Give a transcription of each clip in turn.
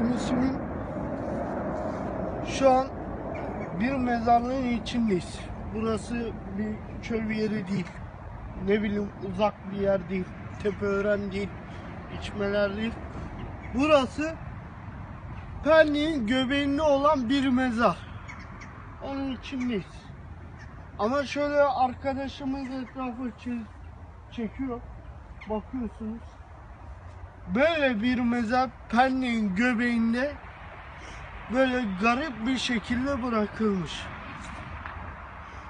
Müslümin şu an bir mezarlığın içindeyiz. Burası bir çöl yeri değil. Ne bileyim uzak bir yer değil. Tepeören değil. içmeler değil. Burası Pendik'in göbeğinde olan bir mezar. Onun içindeyiz. Ama şöyle arkadaşımız etrafı çe- çekiyor. Bakıyorsunuz. Böyle bir mezar Pendik'in göbeğinde böyle garip bir şekilde bırakılmış.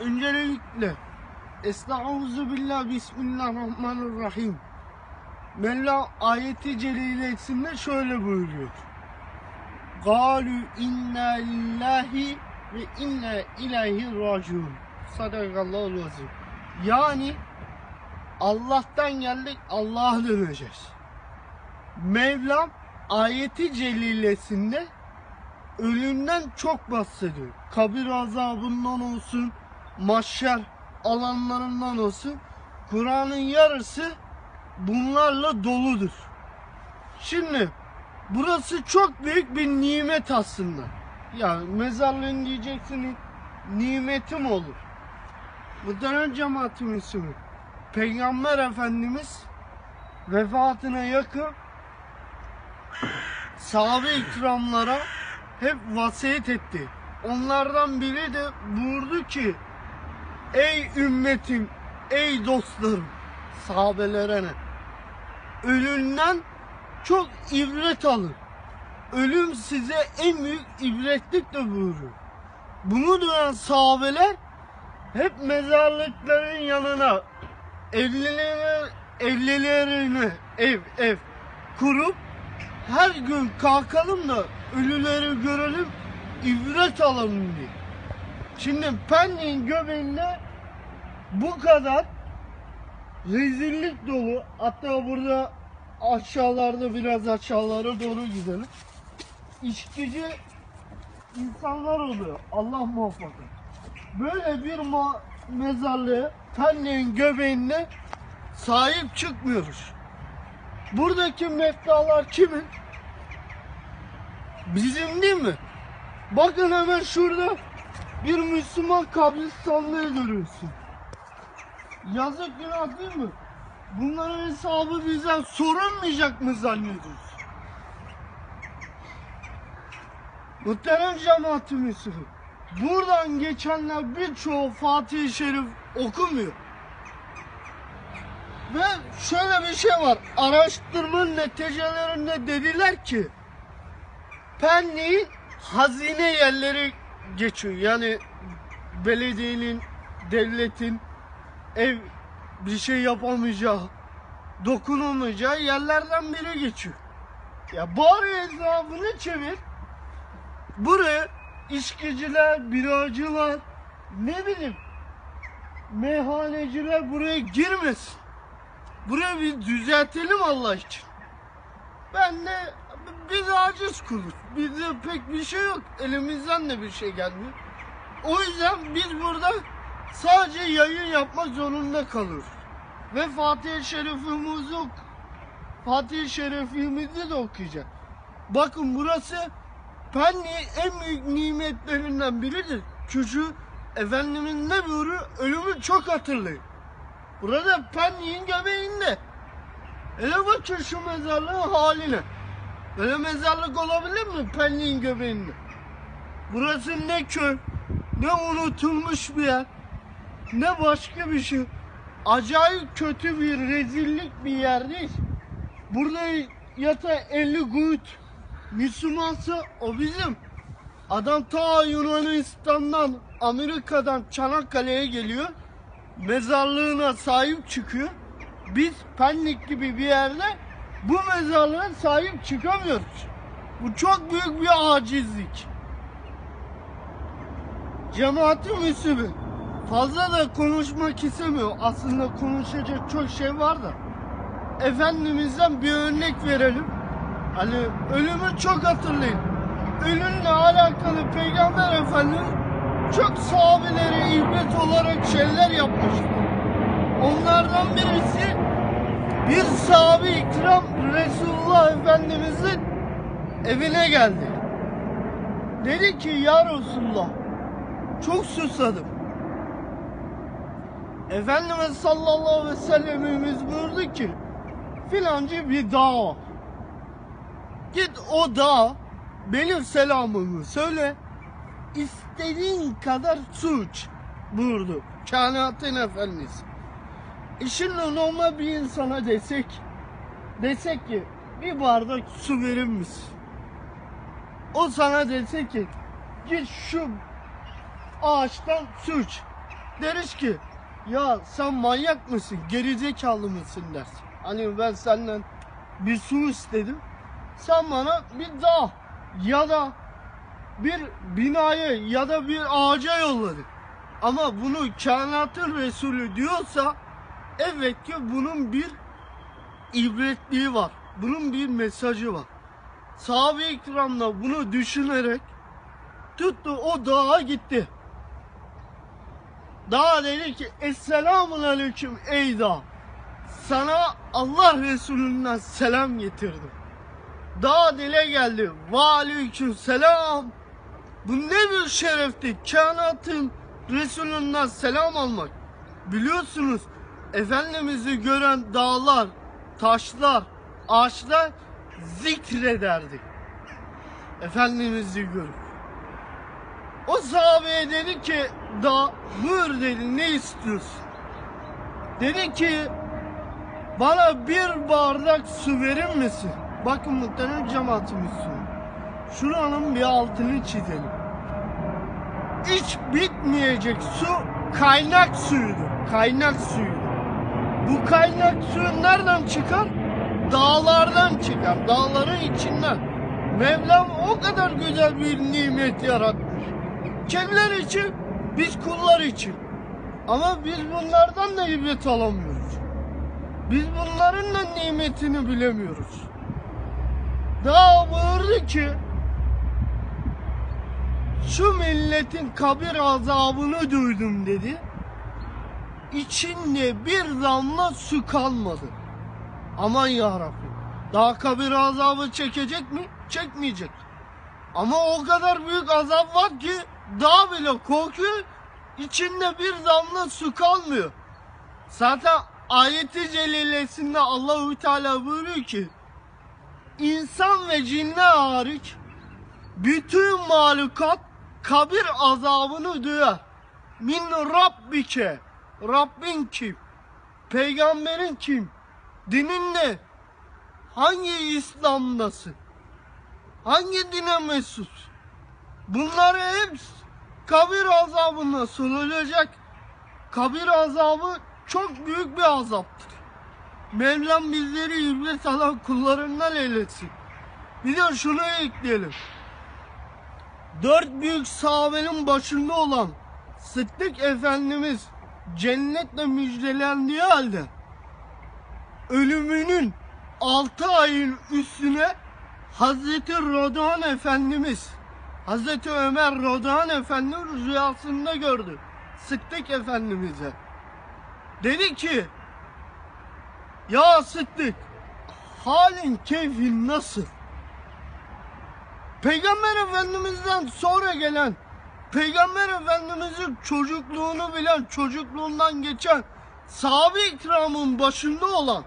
Öncelikle Estaizu billah Bismillahirrahmanirrahim. Mevla ayeti celilesinde şöyle buyuruyor. Galu inna lillahi ve inna ilahi raciun. Sadakallahu azim. Yani Allah'tan geldik Allah'a döneceğiz. Mevlam ayeti celilesinde ölümden çok bahsediyor. Kabir azabından olsun, mahşer alanlarından olsun. Kur'an'ın yarısı bunlarla doludur. Şimdi burası çok büyük bir nimet aslında. Ya mezarlığın diyeceksiniz nimeti mi olur? Muhterem cemaat-i Müslümin, Peygamber Efendimiz vefatına yakın sahabe ikramlara hep vasiyet etti. Onlardan biri de buyurdu ki Ey ümmetim, ey dostlarım, sahabelere ne? Ölümden çok ibret alın. Ölüm size en büyük ibretliktir buyuruyor. Bunu duyan sahabeler hep mezarlıkların yanına evlilerini, evlilerini ev ev kurup her gün kalkalım da ölüleri görelim, ibret alalım diye. Şimdi Pendik'in göbeğinde bu kadar rezillik dolu. Hatta burada aşağılarda biraz aşağılara doğru gidelim. İçkici insanlar oluyor. Allah muhafaza. Böyle bir mezarlığı Pendik'in göbeğinde sahip çıkmıyoruz. Buradaki meftalar kimin? Bizim değil mi? Bakın hemen şurada bir Müslüman kabristanlığı görüyorsun. Yazık günah değil mi? Bunların hesabı bizden sorulmayacak mı zannediyorsun? Muhterem cemaat-i Müslüman, Buradan geçenler birçoğu Fatih-i Şerif okumuyor. Ve şöyle bir şey var. Araştırmanın neticelerinde dediler ki Pendik'in hazine yerleri geçiyor. Yani belediyenin, devletin ev bir şey yapamayacağı, dokunamayacağı yerlerden biri geçiyor. Ya bari hesabını çevir. Buraya içkiciler, biracılar, ne bileyim meyhaneciler buraya girmesin. Buraya bir düzeltelim Allah için. Ben de biz aciz kuluz. Bizde pek bir şey yok. Elimizden de bir şey gelmiyor. O yüzden biz burada sadece yayın yapmak zorunda kalıyoruz. Ve Fatih-i Şerifimizi ok Fatih-i Şerifimizi de okuyacak. Bakın burası Pendik'in en büyük nimetlerinden biridir. Çocuğu Efendimiz ne buyuruyor? Ölümü çok hatırlayın. Burada Pendik'in göbeğinde. Hele bakın şu mezarlığın haline. Böyle mezarlık olabilir mi Pendik'in göbeğinde? Burası ne köy, ne unutulmuş bir yer, ne başka bir şey. Acayip kötü bir rezillik bir yer değil. Burada yata 50 gut Müslümansa o bizim. Adam ta Yunanistan'dan, Amerika'dan Çanakkale'ye geliyor. Mezarlığına sahip çıkıyor. Biz Pendik gibi bir yerde bu mezarlığa sahip çıkamıyoruz. Bu çok büyük bir acizlik. Cemaati Müslüman fazla da konuşmak istemiyor. Aslında konuşacak çok şey var da. Efendimiz'den bir örnek verelim. Hani ölümü çok hatırlayın. Ölümle alakalı Peygamber Efendimiz çok sahabelere ibret olarak şeyler yapmıştı. Onlardan birisi bir sahabe ikram Resulullah Efendimizin evine geldi. Dedi ki ya Resulullah çok susadım. Efendimiz sallallahu aleyhi ve sellemimiz buyurdu ki filancı bir dağ var. Git o dağa benim selamımı söyle. İstediğin kadar su iç buyurdu. Kainatın efendisi. E şimdi normal bir insana desek desek ki bir bardak su verir misin? O sana dese ki git şu ağaçtan su iç. Deriz ki ya sen manyak mısın gerizekalı mısın dersin. Hani ben senden bir su istedim. Sen bana bir dağ ya da bir binayı ya da bir ağaca yolladın. Ama bunu kainatın Resulü diyorsa evet ki bunun bir ibretliği var. Bunun bir mesajı var. Sahabe-i kiram da bunu düşünerek tuttu o dağa gitti. Dağ dedi ki Esselamun Aleyküm ey dağ. Sana Allah Resulü'nden selam getirdim. Dağ dile geldi. Ve aleyküm selam. Bu ne bir şerefti. Kainatın Resulünden selam almak. Biliyorsunuz Efendimiz'i gören dağlar, taşlar, ağaçlar zikrederdi. Efendimiz'i görüp. O sahabeye dedi ki da buyur dedi ne istiyorsun? Dedi ki bana bir bardak su verir misin? Bakın muhtemelen cemaatimiz su. Şuranın bir altını çizelim. Hiç bitmeyecek su kaynak suyuydu. Kaynak suyuydu. Bu kaynak suyu nereden çıkar? Dağlardan çıkar. Dağların içinden. Mevlam o kadar güzel bir nimet yaratmış. Kendiler için, biz kullar için. Ama biz bunlardan da ibret alamıyoruz. Biz bunların da nimetini bilemiyoruz. Daha buyurdu ki şu milletin kabir azabını duydum dedi. İçinde bir damla su kalmadı. Aman ya Rabbi. Daha kabir azabı çekecek mi? Çekmeyecek. Ama o kadar büyük azap var ki dağ bile korkuyor. İçinde bir damla su kalmıyor. Zaten ayeti celilesinde Allahü Teala buyuruyor ki insan ve cinler hariç bütün mahlukat kabir azabını duyar. Min Rabbike. Rabbin kim? Peygamberin kim? Dinin ne? Hangi İslam'dasın? Hangi dine mensup? Bunları hepsi kabir azabına sorulacak. Kabir azabı çok büyük bir azaptır. Mevlam bizleri ibret alan kullarından eylesin. Bir de şunu ekleyelim. Dört büyük sahabenin başında olan Sıddık Efendimiz cennetle müjdelendiği halde ölümünün altı ayın üstüne Hazreti Rodan Efendimiz Hazreti Ömer Rodan Efendimiz rüyasında gördü. Sıddık Efendimiz'e. Dedi ki Ya Sıddık halin keyfin nasıl? Peygamber Efendimiz'den sonra gelen Peygamber Efendimiz'in çocukluğunu bilen, çocukluğundan geçen sahabe ikramın başında olan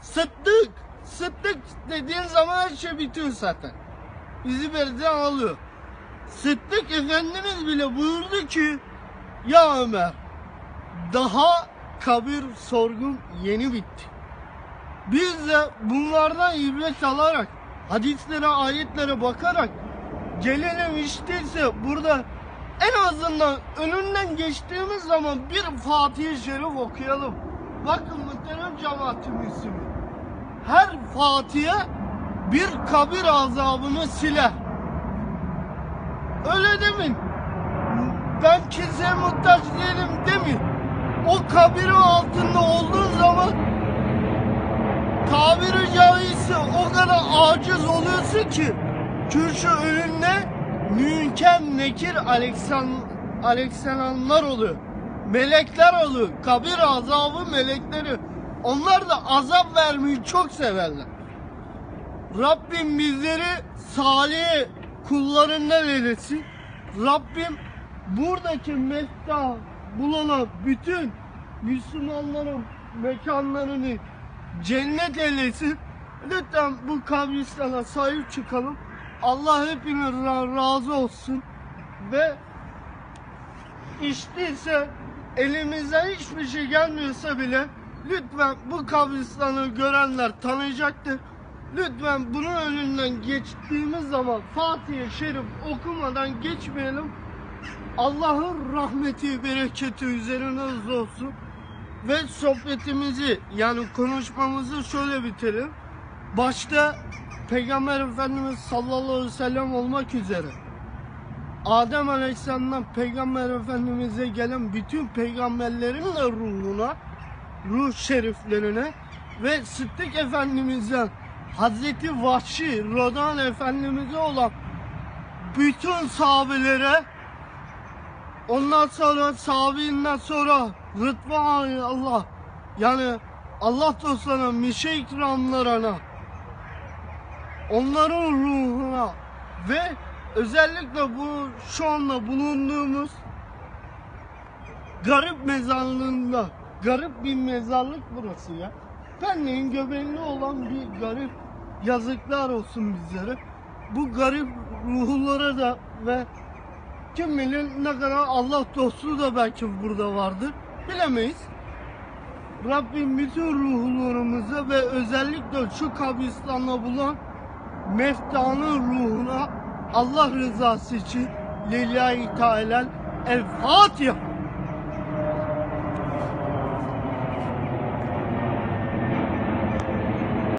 Sıddık, Sıddık dediğin zaman her şey bitiyor zaten. Bizi birden alıyor. Sıddık Efendimiz bile buyurdu ki ya Ömer daha kabir sorgun yeni bitti. Biz de bunlardan ibret alarak hadislere, ayetlere bakarak gelelim işteyse burada en azından önünden geçtiğimiz zaman bir Fatih-i Şerif okuyalım. Bakın muhterem cemaatim ismi. Her Fatiha bir kabir azabını siler. Öyle demin. Ben kimseye muhtaç değilim demin. O kabirin altında olduğun zaman tabiri caizse o kadar aciz oluyorsun ki kürsü önünde münkem nekir Aleksan, Aleksanlar oluyor. Melekler oluyor. Kabir azabı melekleri. Onlar da azap vermeyi çok severler. Rabbim bizleri salih kullarından eylesin. Rabbim buradaki mefta bulunan bütün Müslümanların mekanlarını cennet eylesin. Lütfen bu kabristana sahip çıkalım. Allah hepinizden razı olsun. Ve içtiyse elimizden hiçbir şey gelmiyorsa bile lütfen bu kabristanı görenler tanıyacaktır. Lütfen bunun önünden geçtiğimiz zaman Fatiha-i Şerif okumadan geçmeyelim. Allah'ın rahmeti, bereketi üzerinize olsun. Ve sohbetimizi yani konuşmamızı şöyle bitirelim. Başta Peygamber Efendimiz sallallahu aleyhi ve sellem olmak üzere Adem Aleyhisselam'dan Peygamber Efendimiz'e gelen bütün peygamberlerin de ruhuna, ruh şeriflerine ve Sıddık Efendimiz'den Hazreti Vahşi Rodan Efendimiz'e olan bütün sahabelere ondan sonra sahabinden sonra Rıdvan Allah yani Allah dostlarına, mişe ikramlarına onların ruhuna ve özellikle bu şu anda bulunduğumuz garip mezarlığında garip bir mezarlık burası ya. Pendik'in göbeğinde olan bir garip yazıklar olsun bizlere. Bu garip ruhlara da ve kim bilir ne kadar Allah dostu da belki burada vardır. Bilemeyiz. Rabbim bütün ruhlarımıza ve özellikle şu kabristanla bulan meftanın ruhuna Allah rızası için Lillahi Teala El Fatiha.